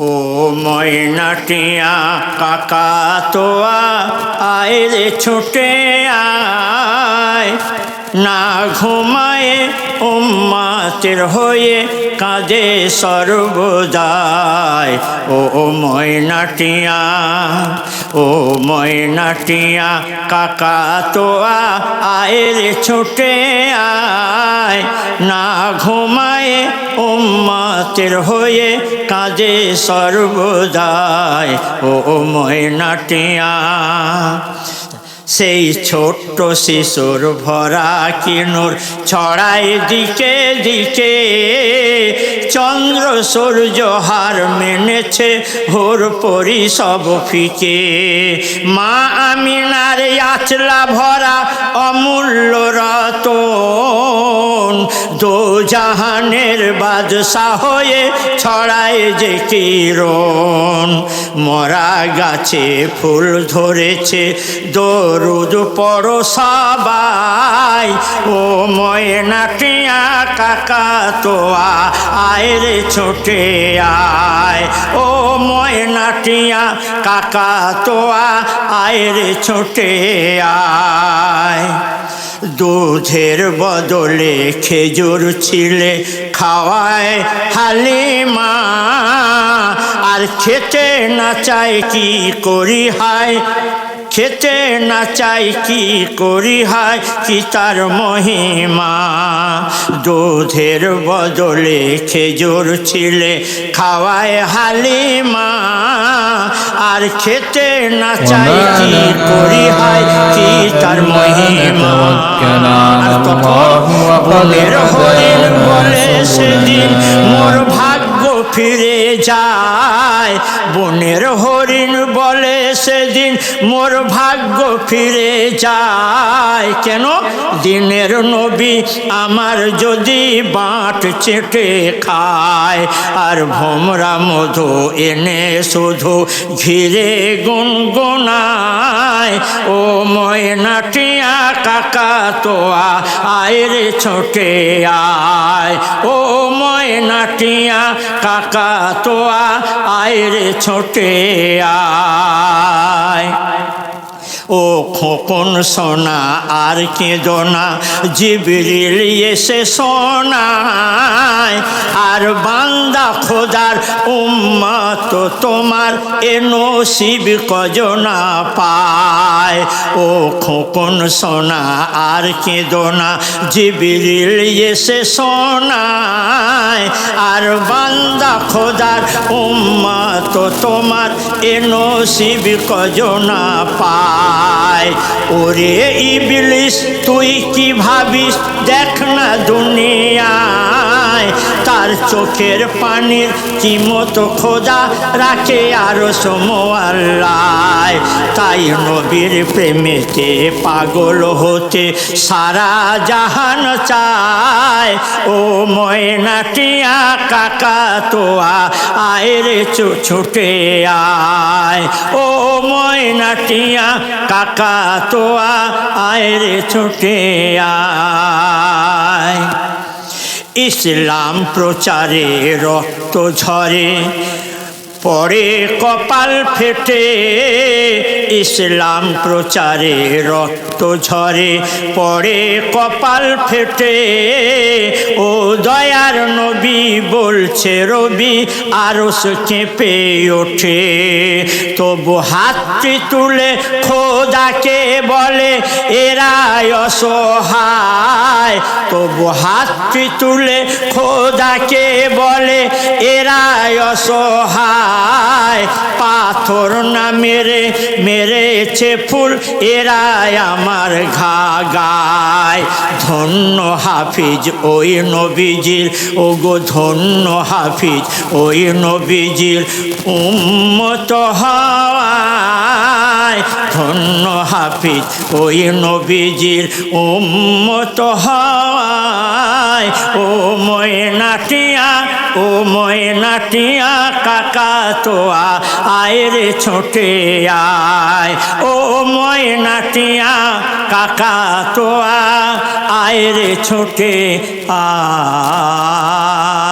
ও ময়নাটিয়া কাকা তোয়া আয় রে ছুটে আয়। না ঘুমায়ে উম্মাতের হয়ে কাঁদে সর্বদায় ও ময়নাটিয়া ও ময়নাটিয়া, কাকা তোয়া আয় রে ছুটে আয়। না ঘুমায়ে উম্মাতের হয়ে কাঁদে সর্বদায় ও ময়নাটিয়া সেই ছোট্ট শিশুর ভরা কিনুর ছড়াই দিকে দিকে। চন্দ্র সূর্য হার মেনেছে হোর পরি সব ফিকে। মা আমিনার আচলা ভরা অমূল্য রতন। দো জাহানের বাদশাহ হয়ে ছড়ায় যে কিরণ। মরা গাছে ফুল ধরেছে দরুদ পড়ো সবাই। ও ময়নাটিয়া কাকা তোয়া, আয় রে ছোটে আয়। ও ময়নাটিয়া কাকা তোয়া, আয় রে ছোটে আয়। দুধের বদলে খেজুর ছিলে খাওয়ায় হালিমা। আর খেতে না চাই কি করি হায় খেতে না চাই কি করি হায় কি তার মহিমা দুধের বদলে খেজুর ছিলে খাওয়ায় হালিমা আর খেতে না চাই কি করি হায় কি তার মহিমা বলে সেদিন মোর ভাগ্য ফিরে যায়। বনের হরিণ বলে সেদিন মোর ভাগ্য ফিরে যায়। কেন? দিনের নবী আমার যদি বাঁট চেটে খায়, আর ভোমরা মধু এনে শুধু ঘিরে গুনগুনায়। ও ময়নাটিয়া কাকা তোয়া, আয় রে ছোটে আয়। ও ময়নাটিয়া কাকা তোয়া আয় ছোটে আয় ও খোকন সোনা, আর কেঁদোনা জিবরিল এসে সোনায় আর বান্দা খোদার উম্মা তো তোমার এ নসিব কজনা পায়। ও খোকন সোনা, আর কেঁদোনা জিবরিল এসে সোনায় আর বান্দা খোদার উম্মত তোমার এ নসিব কজনা পায়। ওরে ইবলিস তুই কি ভাবিস? দেখ না দুনিয়ায় তার চোখের পানির কি মতো খোদা রাখে আরও সময়াল্লায় তাই নবীর প্রেমেতে পাগল হতে সারা জাহান চায়। ও ময়নাটিয়া কাকা তোয়া আয় রে ছুটে আয়। ও ময়নাটিয়া কাকা তোয়া আয় রে ছুটে আয়। ইসলাম প্রচারে রক্ত ঝরে। পরে কপাল ফেটে ইসলাম প্রচারে রক্ত ঝরে। পরে কপাল ফেটে, ও দয়ার নবী বলছে রবি আরস কেঁপে ওঠে। তবু হাতটি তুলে খোদাকে বলে, এরাই অসহায়। তবু হাতটি তুলে খোদাকে বলে, এরাই অসহায়। পাথর না মেরে, মেরেছে ফুল, এরাই আমার ঘা গায় ধন্য হাফিজ ওই নবীজির ও গো ধন্য হাফিজ ওই নবীজির। উম্মত হওয়ায় ধন্য হাফিজ, ওই নবীজির উম্মত হওয়ায়। ও ময়নাটিয়া ও ময়নাটিয়া, কাকা তোয়া আয় রে ছোটে আয়। ও ময়নাটিয়া, কাকা তোয়া আয় রে ছোটে আয়।